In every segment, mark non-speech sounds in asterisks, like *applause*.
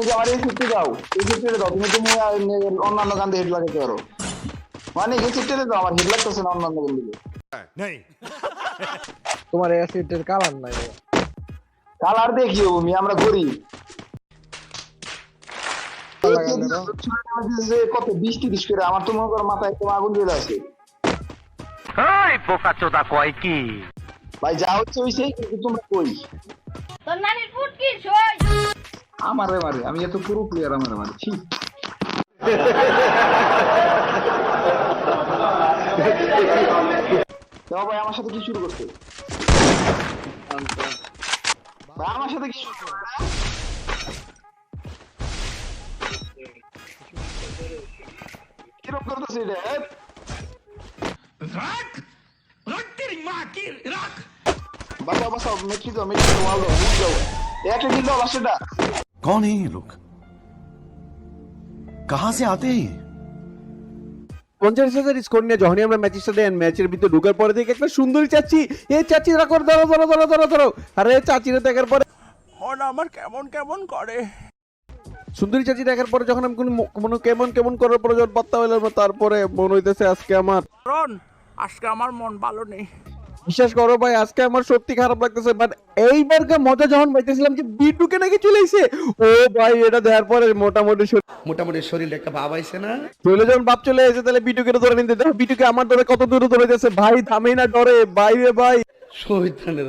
তুমি কি আমার এই যাও এই সিটে দাও তুমি তুমি অন্যান্য গান হেড লাগাতে পারো মানে এই সিটে দাও আমার হেড লাগতেছে না অন্যান্য গান দিকে তোমার অ্যাসিডের কালার নাই কালার দেখিও আমি আমরা দাও। যে কত বিশ তিরিশ করে আমার তো মনে করো মাথায় একদম আগুন জ্বলে আছে। ওই বোকা চোদা কয় কি? ভাই যা হচ্ছে হইছে কিন্তু তোমরা কই? তোর নানির ফুট কি সই। আমারে মারে আমি এত পুরো প্লেয়ার আমারে মারে ছি। ভাই আমার সাথে কি শুরু করতে ভাই আমার সাথে কি শুরু করতে কীরকম করতেছে এটা? এ? বাবা বাসা মেট্রি দাও মেট্রি দাও ওয়াল দাও বুঝ দাও। একটা কিল দাও লাস্টেটা कौन है ये लोग कहां से आते हैं ये পঞ্চাশ হাজার স্কোর নিয়ে যখনই আমরা ম্যাচের সাথে ম্যাচের ভিতরে ঢুকার পরে দেখি একটা সুন্দরী চাচ্ছি এ চাচ্ছি ধরো ধরো ধরো ধরো ধরো ধরো আরে চাচিরে দেখার পরে আমার কেমন কেমন করে সুন্দরী চাচি দেখার পরে যখন আমি কোনো মো- কোনো কেমন কেমন করার পরে যখন পাত্তা হইলাম না, তারপরে মনে হইতেছে আজকে আমার কারণ আজকে আমার মন ভালো নেই বিশ্বাস করো ভাই আজকে আমার সত্যি খারাপ লাগতেছে বাট এইবারকে মজা যখন পাইতেছিলাম যে বিটুকে নাকি চলে আইছে? ও ভাই এটা দেখার পরে মোটামুটি মোটামুটি শরীরে একটা ভাব আইছে না? চলে যখন বাপ চলে এসে তাহলে বিটুকে ধরে নিতে। দেখো বিটুকে আমার ধরে কত দূরে ধরে যাচ্ছে। ভাই থামেই না ডরে বাইরে ভাই। শহীদানের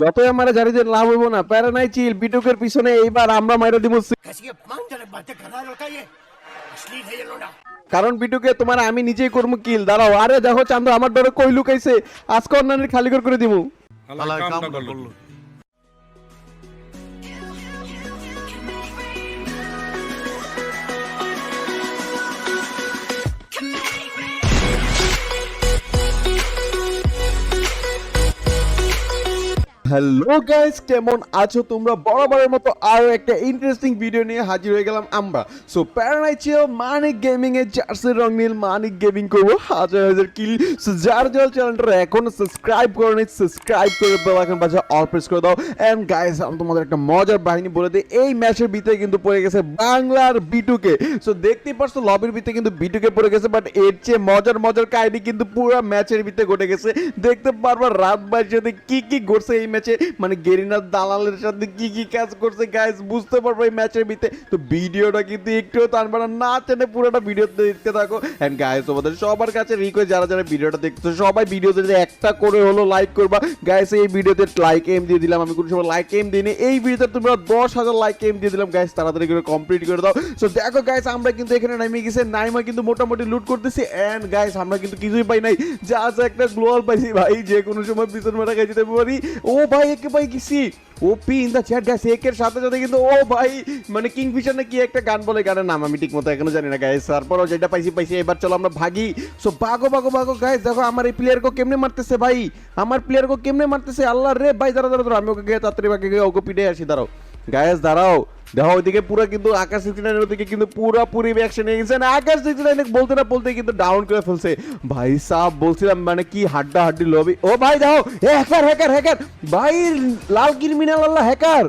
যতই আমার জারি যে লাভ হইব না প্যারা নাই চিল। বিটুকের পিছনে এইবার আমরা মাইরা দিব কারণ বিটুকে তোমার আমি নিজেই করব কিল। দাঁড়াও আরে দেখো চান্দ আমার ডরে কই লুকাইছে? আজকে অন্যান্য খালি করে করে দিমু। হ্যালো গাইস, কেমন আছো তোমরা? বরাবরের মতো আরও একটা ইন্টারেস্টিং ভিডিও নিয়ে হাজির হয়ে গেলাম আমরা। সো প্যারানাই চিও মানিক গেমিং এর জার্সি রং নীল মানিক গেমিং করব। হাজার হাজার কিল সো যার জল চ্যানেলটা এখন সাবস্ক্রাইব করে নি সাবস্ক্রাইব করে দাও এখন বাজা অল প্রেস করে দাও। এন্ড গাইস আমি তোমাদের একটা মজার বাহিনী বলে দিই। এই ম্যাচের ভিতরে কিন্তু পড়ে গেছে বাংলার বিটুকে সো দেখতেই পারছ লবির ভিতরে কিন্তু বিটুকে পড়ে গেছে বাট এর চেয়ে মজার মজার কাহিনী কিন্তু পুরো ম্যাচের ভিতরে ঘটে গেছে। দেখতে পারবা, রাত বাইর সাথে কি কি ঘটছে এই ম্যাচে মানে গেরিনার দালালের সাথে কি কি কাজ করছে গাইস বুঝতে পারব এই ম্যাচের ভিতরে তো ভিডিওটা কিন্তু একটুও টানবে না না টেনে পুরোটা ভিডিও দেখতে থাকো। এন্ড গাইস তোমাদের সবার কাছে রিকোয়েস্ট যারা যারা ভিডিওটা দেখছ সবাই ভিডিওতে একটা করে হলো লাইক করবা। গাইস এই ভিডিওতে লাইক এম দিয়ে দিলাম, আমি কোনো সময় লাইক এম দিইনি। এই ভিডিওতে তোমরা দশ হাজার লাইক এম দিয়ে দিলাম গাইস তাড়াতাড়ি করে কমপ্লিট করে দাও। সো দেখো গাইস আমরা কিন্তু এখানে নামিয়ে গেছে, নাইমা কিন্তু মোটামুটি লুট করতেছি। এন্ড গাইস আমরা কিন্তু কিছুই পাই নাই। যা যা একটা গ্লোয়াল পাইছি, ভাই যে কোনো সময় পিছন মারা খাই যেতে পারি। ও ভাই, একে ভাই গেছি। OP in the chat guys একের সাথে সাথে কিন্তু, ও ভাই মানে কিংফিশার না কি একটা গান বলে, গানের নাম আমি ঠিক মতো এখনও জানি না গাইস তারপরও যেটা পাইছি পাইছি, এবার চলো আমরা ভাগি। সো ভাগো ভাগো ভাগো গাইস দেখো আমার এই প্লেয়ার কো কেমনে মারতেছে ভাই। আমার প্লেয়ার কো কেমনে মারতেছে? আল্লাহ রে ভাই দাঁড়া দাঁড়া আমি ওকে গিয়ে তাড়াতাড়ি ভাগে গিয়ে ওকে পিটে আসি, দাঁড়াও। গায়েস দাঁড়াও। দেখো, ওইদিকে পুরো কিন্তু আকাশ সিক্সটি নাইনের ওদিকে কিন্তু পুরো পুরোপুরি অ্যাকশন নিয়ে গেছেন আকাশ সিক্সটি নাইন বলতে না বলতে কিন্তু ডাউন করে ফেলছে। ভাই সাহ বলছিলাম মানে কি হাড্ডা হাড্ডি লবি ও ভাই, দেখো হ্যাকার হ্যাকার হ্যাকার ভাই, লাল ক্রিমিনাল আল্লাহ হ্যাকার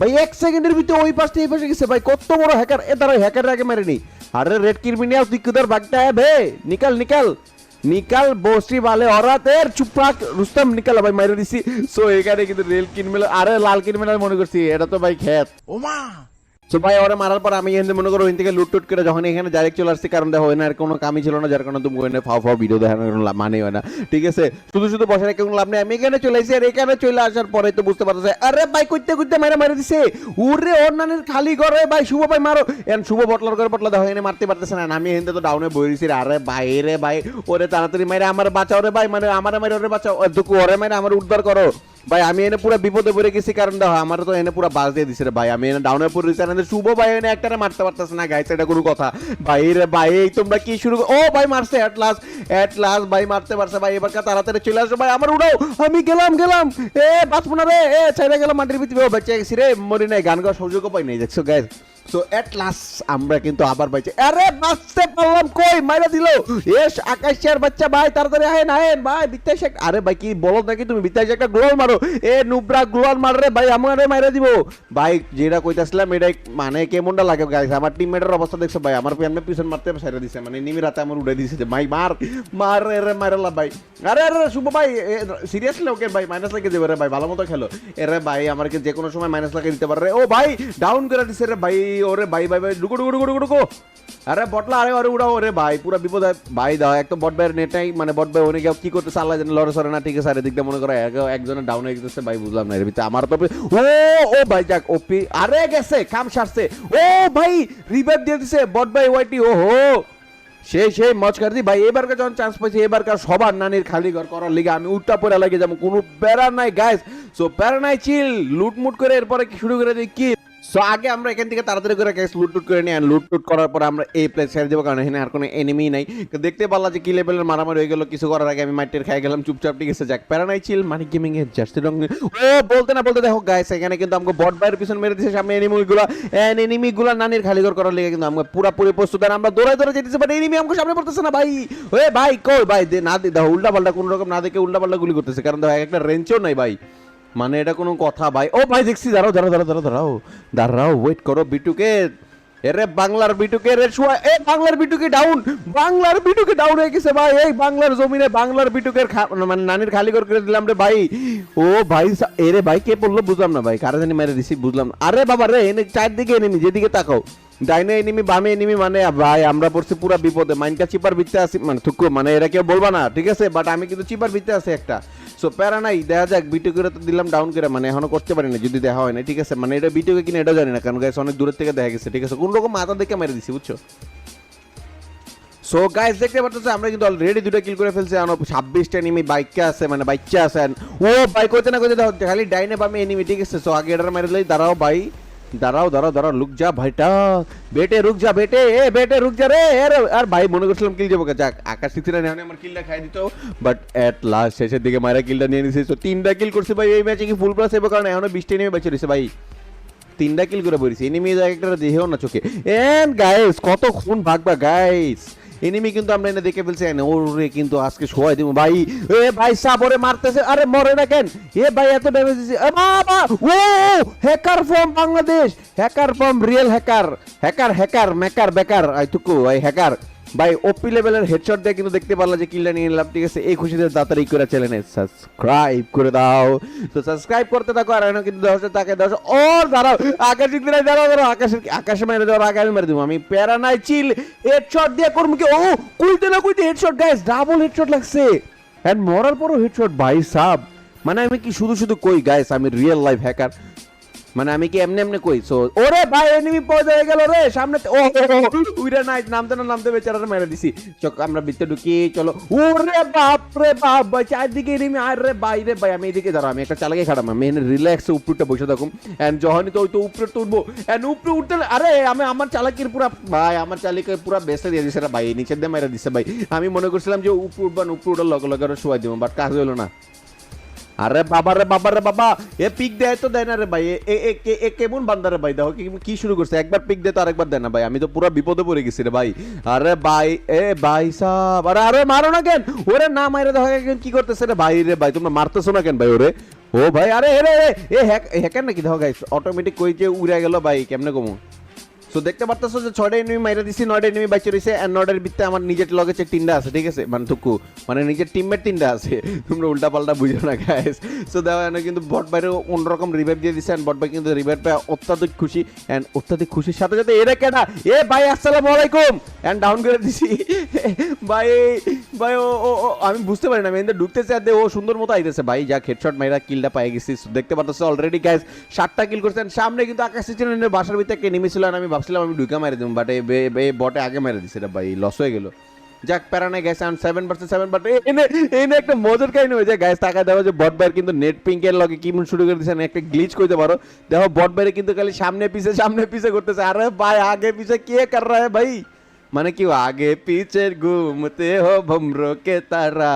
ভাই, এক সেকেন্ডের ভিতরে ওই পাশে এই পাশে গেছে। ভাই, কত বড় হ্যাকার এ তারা হ্যাকার আগে মারেনি আরে রেড ক্রিমিনাল তুই কুদার বাগটা ভে নিকাল নিকাল। নিকাল বসি বালে, অরাতের চুপাক। রুস্তম, নিকাল, ভাই, মাইরে দিছি। সো এখানে কিন্তু রেল কিনমেল, আরে লাল কিনমেল মনে করছি, এটা তো ভাই খেত। ওমা! সো ভাই, ওরা মারার পর আমি এখানে মনে করো ওইখান থেকে লুট টুট করে যখন এখানে ডাইরেক্ট চলে আসছি, কারণ দেখো, এখানে আর কোনো কামই ছিল না, যার কারণে তুমি ওখানে ফাও ফাও ভিডিও দেখানোর কোনো মানে হয় না। ঠিক আছে? শুধু শুধু বসে রেখে কোনো লাভ নেই। আমি এখানে চলে আসি আর এখানে চলে আসার পরে তো বুঝতে পারতেছে, আরে ভাই, কইতে কইতে মেরে মেরে দিছে। উরে নানির খালি করে ভাই, শুভ ভাই, মারো। এন, শুভ বটলার করে বটলা, দেখো এনে মারতে পারতেছে না। আমি এখানে তো ডাউনে বই দিছি আরে ভাই রে ভাই, ওরে তাড়াতাড়ি মেরে আমার বাঁচাও রে ভাই মানে আমার মেরে ওরে বাঁচাও। দুকু, ওরে মেরে আমার উদ্ধার করো। ভাই, আমি এনে পুরো বিপদে পড়ে গেছি কারণ দেখো আমার তো এনে পুরো বাস দিয়ে দিছে ভাই। আমি এনে ডাউনে পড়ে দিছি এনে শুভ ভাই, এনে একটারে মারতে পারতেছে না গাইছে এটা কোনো কথা। ভাই, রে ভাই, এই তোমরা কি শুরু ও ভাই, মারছে এট লাস্ট এট লাস্ট ভাই, মারতে পারছে, ভাই, এবার তাড়াতাড়ি চলে আসো, ভাই, আমার উড়াও, আমি গেলাম গেলাম। এ, বাঁচবো না রে, এ ছেড়ে গেলাম, মাটির ভিতরে, ও বেঁচে গেছি রে, মরি নাই, গান গাওয়ার সুযোগও পাই নাই, দেখছ গাইস সো এট লাস্ট আমরা কিন্তু আবার পাইছি। আরে বাঁচতে পারলাম কই? মাইরা দিল। এস, আকাশের বাচ্চা, ভাই, তাড়াতাড়ি আহেন আহেন। ভাই শেখ আরে, ভাই, কি বলো নাকি তুমি? বিত্তাই শেখটা গ্লোয়াল মারো। এ, নুবরা গ্লোয়াল মার রে, ভাই, আমারে মাইরা দিব। ভাই, যেটা কইতাছিলাম এটা মানে কেমনটা লাগে গাইস আমার টিমমেটের অবস্থা দেখছ, ভাই? আমার পিছনে পিছন মারতে সাইরা দিছে। মানে নিমি রাতে আমার উড়ে দিছে যে, ভাই, মার মার রে রে মারলা ভাই। আরে আরে, শুভ, ভাই সিরিয়াসলি ওকে? ভাই মাইনাস লাগিয়ে দেবে রে, ভাই। ভালো মতো খেলো। এরে ভাই আমাকে যে কোনো সময় মাইনাস লাগিয়ে দিতে পারে ও, ভাই ডাউন করে দিছে রে, ভাই। ওরে ভাই ভাই ভাই ডুকু ডুকু ডুকু ডুকু আরে বটলা, আরে আরে, উড়াও রে ভাই, পুরো বিপদ। ভাই দাও এক তো বট ভাইয়ের নেটাই মানে বট ভাই অনেকে কি করতেছে, আল্লাহ জানে, লড়ে সরে না, ঠিক আছে আরে দিক দিয়ে মনে করো এক- একজনের ডাউন হয়ে গেছে, ভাই, বুঝলাম না, এর ভিতরে আমার তো ও ও ভাই, যাক ওপি আরে গেছে, কাম সারছে। ও ভাই রিভাইভ দিয়ে দিছে, বট ভাই, ওয়াইটি ও হো সেই মজ কার দি ভাই এবারকার যখন চান্স পাইছি এবারকার সবার নানির খালি ঘর করার লিগে আমি উল্টা পরে লাগে যাব, কোনো প্যারা নাই গাইস সো প্যারা নাই চিল লুটমুট করে এরপরে কি শুরু করে দিই, কি? সো আগে আমরা এখান থেকে তাড়াতাড়ি করে গ্যাস লুট টুট করে নিই লুট টুট করার পর আমরা এই প্লেস ছেড়ে দেবো, কারণ এখানে আর কোনো এনিমি নাই। তো দেখতে পারলাম যে কি লেভেলের মারামারি হয়ে গেল, কিছু করার আগে আমি মাইটের খাই গেলাম, চুপচাপ, ঠিক আছে, যাক প্যারা নাই চিল মানিক গেমিং এর জার্সি রং ও, বলতে না বলতে দেখো গাইস এখানে কিন্তু আমাকে বট বাইরের পিছন মেরে দিয়েছে, সামনে এনিমি গুলা। এন্ড এনিমি গুলা নানির খালি ঘর করার লেগে কিন্তু আমরা পুরোপুরি প্রস্তুত। আর আমরা দৌড়াই দৌড়াই যেতেছি বাট এনিমি আমাকে সামনে পড়তেছে না, ভাই। ওয়ে ভাই, কই, ভাই, দে, না দেখো উল্টা পাল্টা কোন রকম না দেখে উল্টা পাল্টা গুলি করতেছে, কারণ দেখো একটা রেঞ্চও নাই, ভাই। মানে এটা কোনো কথা ভাই। ও ভাই, দেখছি, দাঁড়াও দাঁড়াও দাঁড়াও দাঁড়াও দাঁড়াও দাঁড়াও ওয়েট করো, বিটুকে। এরে বাংলার বিটুকে রে শুয়া, এ বাংলার বিটুকে ডাউন বাংলার বিটুকে ডাউন হয়ে গেছে ভাই, এই বাংলার জমিনে বাংলার বিটুকের মানে নানির খালি করে করে দিলাম রে ভাই। ও ভাই এরে ভাই, কে পড়ল বুঝলাম না ভাই, কারা জানি মেরে দিছি, বুঝলাম আরে বাবা রে, এনে চারদিকে এনিমি যেদিকে তাকাও। ডাইনে এনিমি, বামে এনিমি মানে ভাই, আমরা পড়ছি পুরা বিপদে। মাইনকা চিপার ভিত্তে আছি মানে থুকু মানে এরা কেউ বলবা না, ঠিক আছে? বাট আমি কিন্তু চিপার ভিত্তে আছে একটা। সো প্যারা নাই, দেখা যাক বিটু করে তো দিলাম ডাউন করে মানে এখনও করতে পারি না যদি দেখা হয় না ঠিক আছে? মানে এটা বিটুকে কিনা, এটাও জানি না, কারণ গাইস অনেক দূরের থেকে দেখা গেছে, ঠিক আছে? কোন রকম মাথা দেখে মেরে দিছি, বুঝছ? সো গাইস দেখতে পাচ্ছ আমরা কিন্তু অলরেডি দুটো কিল করে ফেলছি আর ছাব্বিশটা এনিমি বাইকে আছে মানে বাইকে আছে। ও বাইক হইতে না দাও খালি ডাইনে বামে এনিমি ঠিক আছে? সো আগে এটার মেরে লই দাঁড়াও, ভাই। দাঁড়াও দাঁড়াও দাঁড়াও, লুক যা ভাইটা। বেটে রুক যা, বেটে, এ, বেটে রুক যা রে আর ভাই মনে করছিলাম কিল যাব যাক, আকাশ সিক্সিরা নেওয়া আমার কিলটা খাই দিত বাট এট লাস্ট শেষের দিকে মারা কিলটা নিয়ে নিছে। তো তিনটা কিল করছে ভাই, এই ম্যাচে কি ফুল প্লাস হবে? কারণ এখনও বৃষ্টি নেমে বেঁচে রয়েছে ভাই। তিনটা কিল করে পড়েছি। এনিমি একটা দেহেও না চোখে। এন্ড গাইস কত খুন ভাগবা গাইস এনিমি কিন্তু আমরা এনে দেখে ফেলছি ওরে কিন্তু আজকে শোয়াই দিব। ভাই, এ ভাই সাপরে মারতেছে, আরে মরে না কেন? এ ভাই, এত ড্যামেজ দিছে। বাবা, ও hacker from Bangladesh hacker from real hacker hacker hacker maker বেকার আই ভাই হ্যাকার ভাই ওপি লেভেলের হেডশট দিয়ে কিন্তু দেখতে পারলা যে কিলটা নিয়ে নিলাম, ঠিক আছে? এই খুশিতে তাড়াতাড়ি করে চ্যানেলে সাবস্ক্রাইব করে দাও। তো সাবস্ক্রাইব করতে থাকো, আর কিন্তু দশ তাকে দশ ও, দাঁড়াও, আকাশে দিলে দাঁড়াও দাঁড়াও, আকাশের আকাশে মেরে দেওয়ার আগে আমি মেরে দেবো। আমি প্যারা নাই চিল হেডশট দিয়ে করব কি? ও, কুইতে না কুইতে হেডশট গাইস ডাবল হেডশট লাগছে। এন্ড মরার পরও হেডশট ভাই সাব। মানে আমি কি শুধু শুধু কই গাইস আমি রিয়েল লাইফ হ্যাকার মানে আমি কি এমনি এমনি কই? সো ওরে ভাই এনিমি পয়দা হয়ে গেল রে, সামনে ও উইরা নাই নামতে না নামতে বেচারা মেরে দিছি। চক, আমরা ভিতরে ঢুকি, চলো। ওরে বাপ রে বাপ ভাই, চারদিকে এনিমি আর রে ভাই রে ভাই, আমি এদিকে দাঁড়া আমি একটা চালাকে খাড়াম আমি এনে রিল্যাক্স উপরটা বসে থাকুম। এন্ড যখনই তো ওই তো উপরে তো উঠবো এন্ড উপরে উঠতে আরে, আমি আমার চালাকির পুরা ভাই, আমার চালিকে পুরা বেসে দিয়ে দিছে ভাই, নিচের দিয়ে মেরে দিছে ভাই। আমি মনে করছিলাম যে উপরে উঠবান উপরে উঠার লগে লগে শোয়াই দিব বাট কাজ হলো না। আরে বাবা রে বাবা রে বাবা। এ পিক দেয় তো দেয় না রে ভাই। এ- কেমন বান্দা রে ভাই? দেখো কি- শুরু করছে। একবার পিক দেয় তো আরেকবার দেয় না ভাই। আমি তো পুরো বিপদে পড়ে গেছি রে ভাই। আরে ভাই, এ ভাই সাহ আরে আরে মারো না কেন? ওরে না মাইরে দেখো কেন কি করতেছে রে ভাই রে ভাই। তোমরা মারতেছো না কেন ভাই ওরে? ও ভাই, আরে, এ হ্যাক, হ্যাকার নাকি? দেখো গাইস অটোমেটিক কই যে উড়ে গেল ভাই, কেমনে কমু? সো দেখতে পারতেছো যে ছয়টা এনিমি মাইরা দিছি, নয়টা এনিমি বাইচে রয়েছে আর নয়টার ভিত্তে আমার নিজের লগে তিনটা আছে, ঠিক আছে? মানে টুকু মানে নিজের টিমমেট তিনটা আছে। *laughs* তোমরা উল্টা পাল্টা বুঝো না গাইস সো দেওয়া কিন্তু বট বাইরে অন্যরকম রিভাইভ দিয়ে দিছে এন্ড বট ভাই কিন্তু রিভাইভ পেয়ে অত্যাধিক খুশি এন্ড অত্যাধিক খুশির সাথে সাথে এরা কেনা এ ভাই, আসসালামু আলাইকুম! এন্ড ডাউন করে দিছি। *laughs* ভাই ভাই, ও ও আমি বুঝতে পারি না, আমি ঢুকতেছে, আর ও সুন্দর মতো আইতেছে। ভাই, যা হেডশট মাইরা কিলটা পাই গেছি। দেখতে পারতেছো অলরেডি গাইস সাতটা কিল করছেন সামনে কিন্তু আকাশ চিনের বাসার ভিতরে কে নেমেছিল আমি ভাবছিলাম আমি ঢুকে মারি দিব বাট এই বটে আগে মেরে দিছে, এটা ভাই লস হয়ে গেল। যাক প্যারা নাই gas and seven percent seven but এই একটা মজার কাহিনী হয়ে যায় গ্যাস টাকা দেওয়া যে বট বাইর কিন্তু নেট পিঙ্কের লগে কি শুরু করে দিয়েছেন একটা গ্লিচ করতে পারো। দেখো বট বাইরে কিন্তু খালি সামনে পিছে সামনে পিছে করতেছে। আরে ভাই, আগে পিছে কে কর রা ভাই? মানে কি, আগে পিছে ঘুমতে হো ভমরো কে তারা,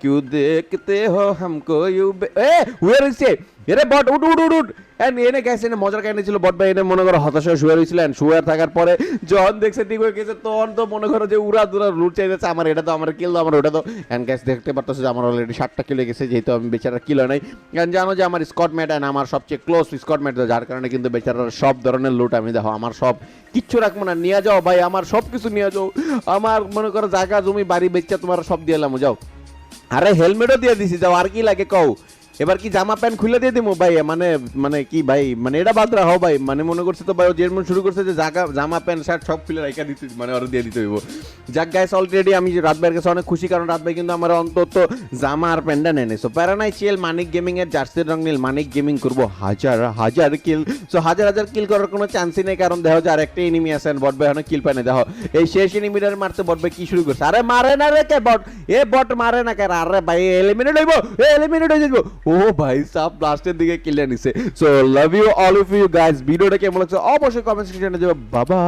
কিউ দেখতে হো Hamko you a war is it এরে বট, উঠ উঠ উঠ উঠ। এন গেছে, এনে মজার কাহিনী ছিল, বট ভাই এনে মনে করো হতাশ শুয়ে রয়েছিলেন শুয়ে থাকার পরে যখন দেখছে, ঠিক হয়ে গেছে, তখন তো মনে করো যে উড়া দুরা লুট চাইতেছে আমার এটা তো আমার কিল আমার ওটা তো এন্ড গ্যাস দেখতে পারতেছে যে আমার অলরেডি ষাটটা কিলো গেছে, যেহেতু আমি বেচারা কিলো নাই। এন্ড জানো যে আমার স্কট ম্যাট এন্ড আমার সবচেয়ে ক্লোজ স্কট ম্যাট যার কারণে কিন্তু বেচারার সব ধরনের লুট আমি দেখো, আমার সব কিচ্ছু রাখব না, নিয়ে যাও ভাই, আমার সব কিছু নিয়ে যাও। আমার মনে করো জায়গা, জমি, বাড়ি, বেচা, তোমার সব দিয়ে যাও। আরে হেলমেটও দিয়ে দিছি, যাও, আর কি লাগে কও? এবার কি জামা প্যান্ট খুলে দিয়ে দিবো ভাই মানে মানে কি ভাই? মানে এটা বাদ রাখো ভাই। মানে মনে করছে তো ভাই, ও যেমন শুরু করছে যে জাগা, জামা প্যান্ট, শার্ট সব খুলে রেখে দিতে মানে ওরা দিয়ে দিতে হইব। যাক গাইস অলরেডি আমি রাত ভাইয়ের কাছে অনেক খুশি, কারণ রাত ভাই কিন্তু আমার অন্তত জামা আর প্যান্টটা নেই। সো প্যারানাই চিএল মানিক গেমিং এর জার্সির রং নীল মানিক গেমিং করব হাজার হাজার কিল সো হাজার হাজার কিল করার কোনো চান্সই নেই, কারণ দেখো যে আরেকটা এনিমি আছেন বট ভাই এখন কিল পায় না দেখো, এই শেষ এনিমিটার মারতে বট ভাই কি শুরু করছে? আরে মারে না রে কে বট এ বট মারে না কে? আরে ভাই এলিমিনেট হইব, এ এলিমিনেট হয়ে যাব ও ভাই সাব লাস্টের দিকে কিলে নিছে। So love you all of you guys ভিডিওটা কেমন লাগছে অবশ্যই কমেন্ট সেকশনে যাবে বাবা